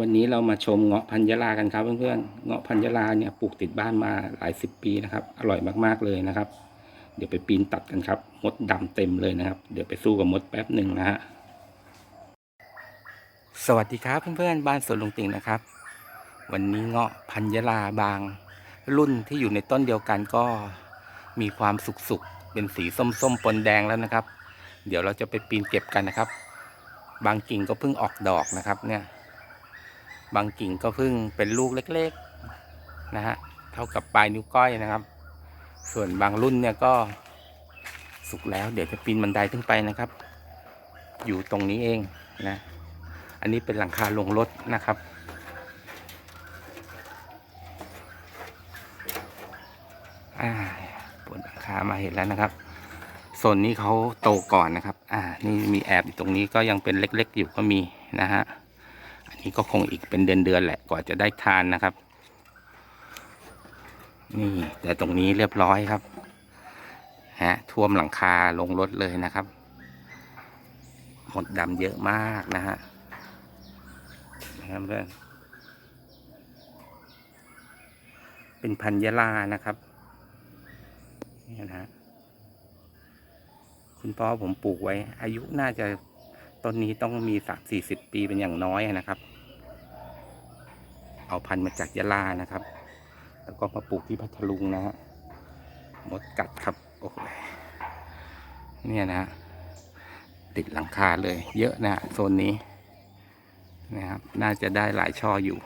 วันนี้เรามาชมเงาะพันยาลากันครับเพื่อนๆ เงาะพันยาลาเนี่ยปลูกติดบ้านมาหลายสิบปีนะครับ อร่อยมากๆเลยนะครับ เดี๋ยวไปปีนตัดกันครับ มดดำเต็มเลยนะครับ เดี๋ยวไปสู้กับมดแป๊บหนึ่งนะฮะ สวัสดีครับเพื่อนๆ บ้านสวนลุงติ่งนะครับ วันนี้เงาะพันยาลาบาง รุ่นที่อยู่ในต้นเดียวกันก็มีความสุกๆ เป็นสีส้มๆ ปนแดงแล้วนะครับ เดี๋ยวเราจะไปปีนเก็บกันนะครับ บางกิ่งก็เพิ่งออกดอกนะครับเนี่ย บางกิ่งก็เพิ่งเป็นลูกเล็กๆนะฮะเท่ากับปลายนิ้วก้อยนะครับ ส่วนบางรุ่นเนี่ยก็สุกแล้ว เดี๋ยวจะปีนบันไดขึ้นไปนะครับ อยู่ตรงนี้เองนะ อันนี้เป็นหลังคาลงรถนะครับอ่าบนหลังคามาเห็นแล้วนะครับโซนนี้เขาโตก่อนนะครับ อ่า นี่มีแอบอยู่ตรงนี้ก็ยังเป็นเล็ก ๆ อยู่ก็มีนะฮะ อันนี้ก็คงอีกเป็นเดือนๆแหละกว่าจะได้ทานนะครับ นี่แต่ตรงนี้เรียบร้อยครับฮะท่วมหลังคาลงรถเลยนะครับหมดดำเยอะมากนะฮะนะครับเพื่อนเป็นพันยาลานะครับนี่นะฮะคุณพ่อผมปลูกไว้ อายุน่าจะ ต้นนี้ต้องมีสักสี่สิบปีเป็นอย่างน้อยนะครับ เอาพันธุ์มาจากยะลานะครับ แล้วก็มาปลูกที่พัทลุงนะฮะมดกัดครับโอ้โหเนี่ยนะฮะติดหลังคาเลย เยอะนะโซนนี้นะครับ น่าจะได้หลายช่ออยู่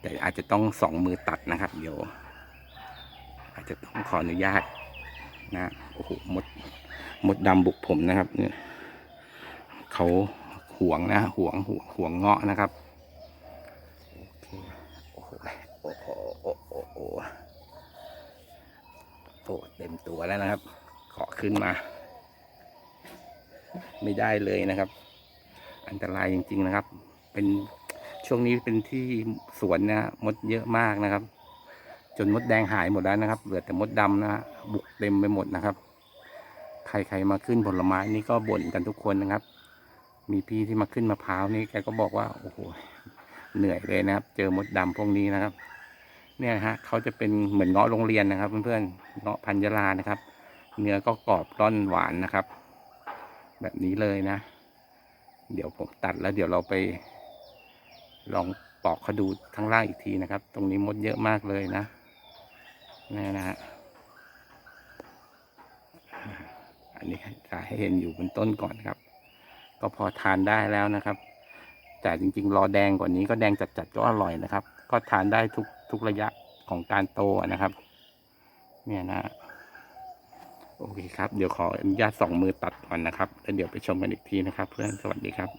แต่อาจจะต้องสองมือตัดนะครับเดี๋ยวอาจจะต้องขออนุญาตนะโอ้โหมดมดดำบุกผมนะครับเนี่ย เขาหวงนะห่วงหวงหวงเงาะนะครับโอ้โหโอ้โหโอ้โหโอ้โหเต็มตัวแล้วนะครับเกาะขึ้นมา ไม่ได้เลยนะครับ อันตรายจริง ๆนะครับ เป็นช่วงนี้เป็นที่สวนนะมดเยอะมากนะครับ จนมดแดงหายหมดแล้วนะครับ เหลือแต่มดดำนะฮะบุกเต็มไปหมดนะครับ ใครๆมาขึ้นผลไม้นี่ก็บ่นกันทุกคนนะครับ มีพี่ที่มาขึ้นมะพร้าวนี่แกก็บอกว่าโอ้โหเหนื่อยเลยนะครับ เจอมดดำพวกนี้นะครับ เนี่ยฮะเขาจะเป็นเหมือนเงาะโรงเรียนนะครับ เพื่อนๆเงาะพันยาลานะครับ เนื้อก็กรอบร่อนหวานนะครับ แบบนี้เลยนะ เดี๋ยวผมตัดแล้วเดี๋ยวเราไป ลองปอกเขาดูข้างล่างอีกทีนะครับ ตรงนี้มดเยอะมากเลยนะนี่นะฮะอันนี้จะให้เห็นอยู่บนต้นก่อนครับ ก็พอทานได้แล้วนะครับ แต่จริง ๆ รอแดงกว่านี้ก็แดงจัดๆก็อร่อยนะครับ ก็ทานได้ทุกทุกระยะของการโตนะครับ เนี่ยนะโอเคครับ เดี๋ยวขออนุญาตสองมือตัดก่อนนะครับ แล้วเดี๋ยวไปชมกันอีกทีนะครับ เพื่อนสวัสดีครับ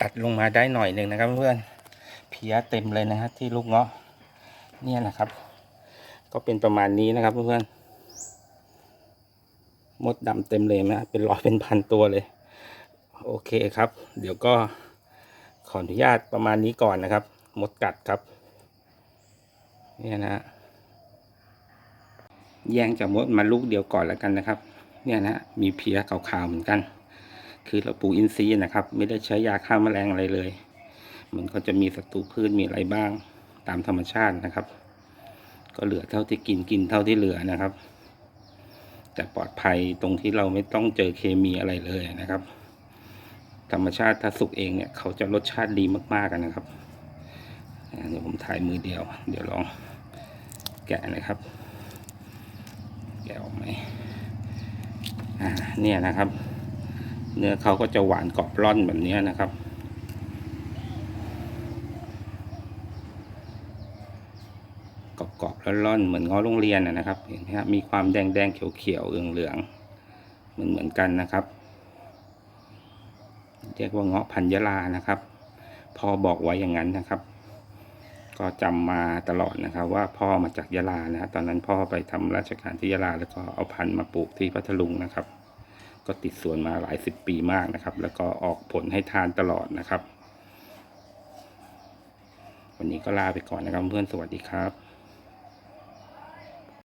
ตัดลงมาได้หน่อยหนึ่งนะครับ เพื่อนเพียเต็มเลยนะฮะที่ลูกเงาะเนี่ยนะครับ ก็เป็นประมาณนี้นะครับเพื่อน มดดำเต็มเลยนะเป็นร้อยเป็นพันตัวเลย โอเคครับ เดี๋ยวก็ขออนุญาตประมาณนี้ก่อนนะครับ มดกัดครับ เนี่ยนะฮะแย่งจากมดมาลูกเดียวก่อนแล้วกันนะครับ เนี่ยนะ มีเพี้ยขาวๆเหมือนกัน คือเราปลูกอินทรีย์นะครับ ไม่ได้ใช้ยาฆ่าแมลงอะไรเลย มันก็จะมีศัตรูพืชมีอะไรบ้างตามธรรมชาตินะครับ ก็เหลือเท่าที่กินกินเท่าที่เหลือนะครับ แต่ปลอดภัยตรงที่เราไม่ต้องเจอเคมีอะไรเลยนะครับ ธรรมชาติถ้าสุกเองเนี่ยเขาจะรสชาติดีมากๆกันนะครับเดี๋ยวผมถ่ายมือเดียว เดี๋ยวลองแกะนะครับ แกะออกไหมอ่าเนี่ยนะครับ เนื้อเขาก็จะหวานกรอบร่อนแบบนี้นะครับ กรอบๆร่อนๆเหมือนง้อโรงเรียนนะครับเห็นไหมครับมีความแดงๆเขียวๆเหลืองๆเหมือนเหมือนกันนะครับเรียกว่าเงาะพันยาลานะครับพ่อบอกไว้อย่างนั้นนะครับ ก็จำมาตลอดนะครับ ว่าพ่อมาจากยะลานะตอนนั้นพ่อไปทำราชการที่ยะลา แล้วก็เอาพันธุ์มาปลูกที่พัทลุงนะครับ ก็ติดสวนมาหลายสิบปีมากนะครับ แล้วก็ออกผลให้ทานตลอดนะครับ วันนี้ก็ลาไปก่อนนะครับเพื่อนสวัสดีครับ